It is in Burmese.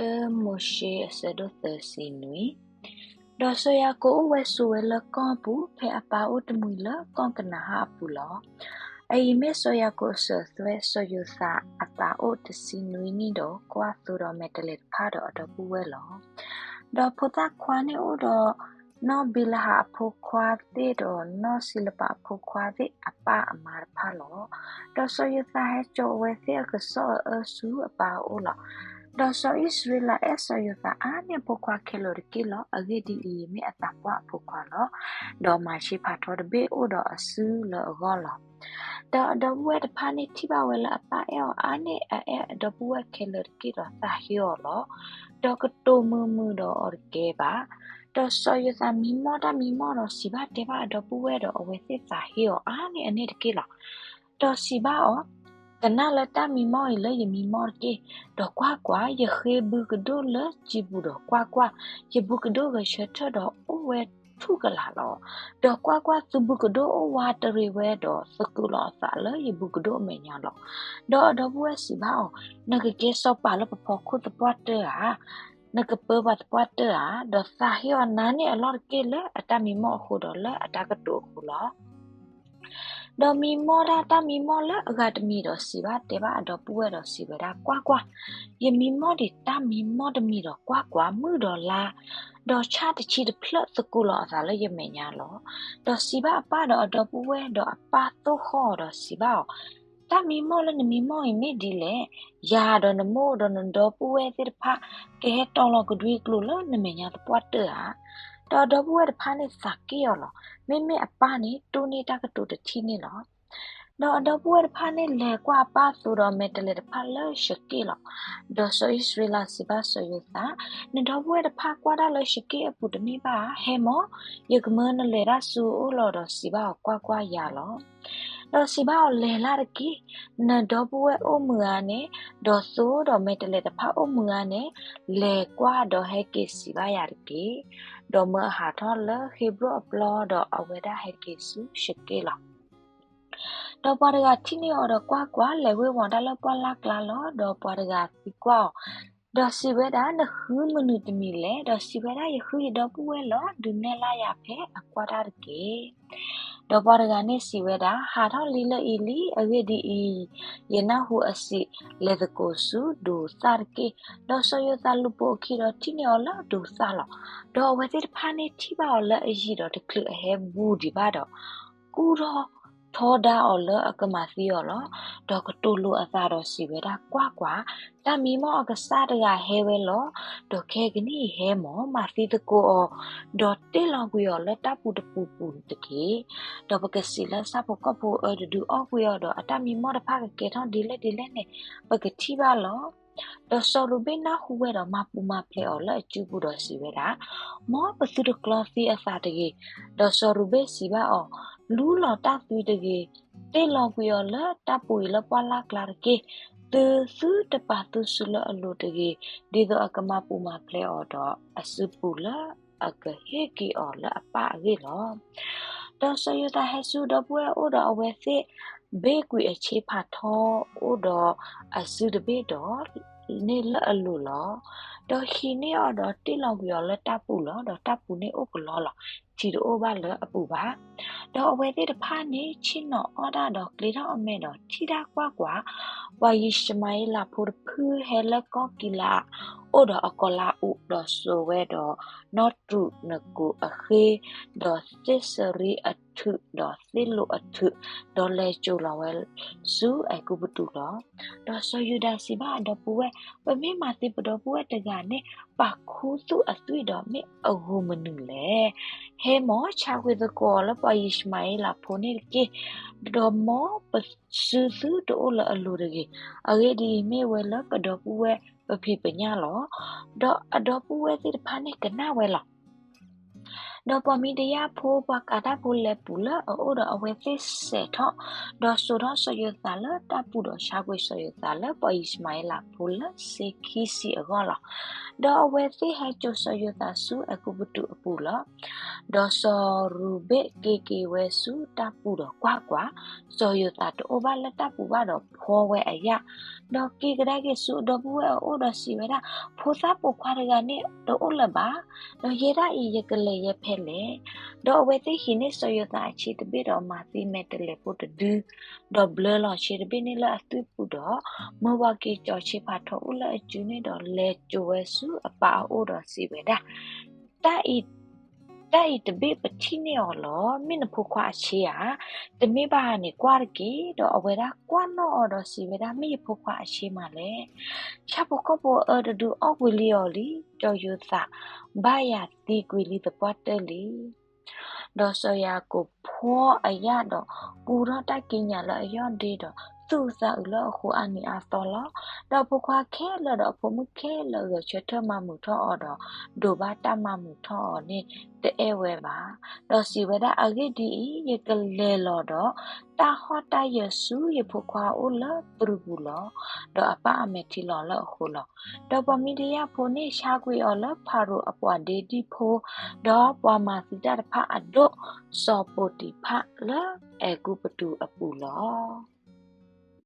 အမိုရှိအစဒသစီနွေဒေါ်ဆယာကိုဝဲဆူဝဲလကောပူဖဲအပါအုတ်မူလကောကနာဟာပူလောအိမေဆိုယာကိုဆသွဲဆိုယူစာအပါအုတ်စီနွေနီတော့ကွာသူတော်မဲ့တလက်ဖာတော့တော့ပူဝဲလောဒေါ်ဖတာခွာနေဦးတော့နော်ဘီလာဟာဖူခွာတဲ့တော့နော်စီလပါဖူခွာတဲ့အပါအမာဖာလောတော့ဆိုယူစာဟဲချိုဝဲစီကဆောအဆူအပါအုတ်လော တော့ဆိုဣစရလာအဆယတာအာနေဖိုခွာကီလိုကီလောအဂေဒီအီမီအတပွားဖိုခွာလောတော့မရှိဖာတော်တဲ့ဘေအိုတော့အဆူလောဂောလောတော့တော့ဝဲတဖာနေတိပါဝဲလာအပါအောအာနေအဲတော့ဝဲကီလိုကီတော့သာဟီယောလောတော့ကတိုမမူတော့အော်ကေပါတော့ဆောရစာမီမောတာမီမောတော့စီဘာတေဘာတော့ပူဝဲတော့အဝဲစစ်စာဟေောအာနေအနေတကေလာတော့စီဘာအော ကနလတာမီမောလေယမီမောကေတော့ကွာကွာယခေဘုကဒိုလជីဘူးတော့ကွာကွာယဘုကဒိုကရှထတော့အဝဲထုကလာတော့တော့ကွာကွာစဘုကဒိုဝါတရီဝဲတော့စကူလောစာလေယဘုကဒိုမေညာတော့တော့တော့ဘွဲစီဘာအောနကကေစောပါလပဖောခုတပွတ်တာနကပဘတ်ပွတ်တာဒဆာဟီဝနာနီအလော်ကေလေအတမီမောခုတော့လေအတကတိုခုလား ဒမီမောဒတာမီမောလအဂတ်မီတော့စီပါတေပါတော့ပူဝဲတော့စီပါဒါကွာကွာယမီမောဒီတာမီမောဒမီတော့ကွာကွာမှုတော့လာတော့ချတချီတဖလတ်စကူလောအစားလေယမေညာလောတော့စီပါအပတော့တော့ပူဝဲတော့အပတော့ခေါ်တော့စီပါတာမီမောလနမီမောအမီဒီလေယာဒနမိုဒနဒပူဝဲတိဖာကဲတော်လကဒွေကလိုလနမညာတပွတ်တာ တော်ဒပူဝဲတဖာနေစကီယောလမေမေအပနေတူနေတာကတူတချီနေလောတော့တော့ပွေဖာနေလေကွာပါဆိုတော့မေတလေဖာလရှကီလောတော့ဆိုဣစရလာစီပါဆိုယသာနေတော့ပွေဖာကွာဒါလရှကီအပူတနေပါဟဲမောယကမနလေရဆူအိုလောတော့စီပါကွာကွာရလော တော့စီပါလေလာရကီနတော့ပွေအိုမူအနေတော့ဆိုတော့မေတလေတဖာအိုမူအနေလေကွာတော့ဟဲကီစီပါရကီတော့မဟာထောလခေဘရအပလောတော့အဝေဒဟဲကီဆူရှကီလောတော့ပွားတကတိနေအော်တော့ကွာကွာလေဝဲဝန်တလပွားလာကလာလောတော့ပွားတကစီကွာတော့စီဝဲတာနခူးမနုတမီလေတော့စီဝဲတာရခူးရတော့ပူဝဲလောဒုနေလာရဖဲအကွာတာတကေ တော့ပွားတကနေစီဝဲတာဟာတော့လီလအီလီအဝေဒီအီယနာဟူအစီလေဒကိုဆူဒူစာကေတော့ဆိုရသလူပိုခီတော့တိနေအော်လာဒူစာလောတော့ဝဲတိဖာနေတိပါအော်လာအီတော့တကလအဟဲဘူးဒီပါတော့ကူတော့ ထောဒါအော်လအကမစီယောလဒေါကတိုလိုအသာတော့စီဝဲတာကွာကွာတမီမောအကစားတကဟဲဝဲလောဒေါခဲကနီဟဲမောမစီတကိုအော်ဒေါတေလောင်ကွယောလတပူတပူပူတကေဒေါပကစီလစပကပူအဒူအော့ကွယောဒေါအတမီမောတဖကကေထောဒီလက်ဒီလက်နေပကတိပါလောတော့ဆော်လူဘေနာဟူဝဲတော့မပူမပလေအော်လက်ကျူဘူးတော့စီဝဲတာမောပစုတကလဖီအစာတကေတော့ဆော်လူဘေစီပါအော် လူလတာသွေတကေတေလောကွေော်လတပွေလပွာလာကလာကေတေစုတပါတုဆုလအလိုတကေဒီတော့အကမပူမပလေအော်တော့အစုပူလအကဟေကီအော်လအပအေလောတော့ဆယတာဟဆုတော့ပွဲအိုတော့အဝဲစစ်ဘေကွေအခြေဖာထောအိုတော့အစုတပေတော့နေလအလိုလောတော့ခီနေတော့တိလောက်ပြောလဲတပ်ပူလောတော့တပ်ပူနေဥကလောလောချီတို့ဘာလဲအပူပါ တော့အဝဲတဲ့တဖာနေချင်းတော့အော်ဒါတော့ကလေးတော့အမေတော့ချီတာကွာကွာဝါယိရှမိုင်လာဖို့ဖူးဟဲလကောကီလာ အိုဒအကလာဥဒဆိုဝဲတော့ not to နကူအခေဒစစ်စရီအထုဒသီလိုအထုဒေါ်လေကျူလာဝဲဇူအကူပတူလောဒေါ်ဆိုယူဒါစီဘာဒပူဝဲပမေမာတိပဒပူဝဲတကနေပါခူးစုအသွေတော်မေအဟုမနုလေဟဲမောချာဝေဒကောလပယိရှမိုင်လာဖိုနေကေဒေါ်မောပဆူဆူတိုလအလူရကေအဂေဒီမေဝဲလပဒပူဝဲပဖိပညာလောဒေါ်အဒေါ်ပူဝဲတိဖာနေကနာဝဲလော တော့ပမီတရဖိုးပကာတာဖိုးလဲပူလအိုတော့အဝဲသိစေထောတော့ဆိုတော့ဆိုရတာလတပူတော့ရှာကွေဆိုရတာလပေါ်အစ်မိုင်လာဖိုးလစေခီစီအကောလာတော့အဝဲသိဟဲကျဆိုရတာဆူအခုပတူအပူလတော့ဆိုရူဘေကေကေဝဲဆူတပူတော့ကွာကွာဆိုရတာတော့ဘာလက်တပူပါတော့ဖောဝဲအရာတော့ကေကတဲ့ကဆူတော့ဘူးအိုတော့စီဝဲတာဖိုးစားပူခွာရကနေတော့အိုလပါတော့ရေရဤရကလေးရဖဲလေတော့ဝဲသိဟိနေဆိုရတာချီတပိတော့မာစီမဲတလေပို့တူတော့ဘလလောချီတပိနေလာအတူပူတော့မဝကေကြောချီဖာထောဦးလာကျူနေတော့လဲကျိုဝဲစုအပါအိုတော့စီပဲဒါတာဤ တိုင်တပိပတိနေော်လောမင်းဖုခွာချေယာတမိဘာနေကွာရကီတော့အဝဲတာကွာနော်တော့စီဝဲတာမိဖုခွာအချေမလဲချပ်ဖို့ကပေါ်အဒဒူအောက်ဝီလီယော်လီကြော်ယူသာဘာယာတီကွီလီတပွတ်တယ်လီဒေါ်ဆိုယာကိုဖောအရတော့ကူတော့တိုက်ကင်းညာလအယောဒီတော့သူစာဥလခုအနီအစောလတော့ဖခွာခဲလတော့ဖမခဲလရချထမမှုထောအော်တော့ဒိုဘာတမမှုထောနေတဲဝဲပါတော့စီဝဒအဂိဒီယကလေလောတော့တာဟောတာယဆုယဖခွာဥလပရဘူးလောတော့အပအမေတီလောလခုလောတော့ပမီဒီယာဖိုနေရှာကွေအော်လဖာရိုအပွားဒေတီဖိုတော့ပွားမာစီတာဖာအဒိုစောပိုတီဖာလအဲကူပတူအပူလော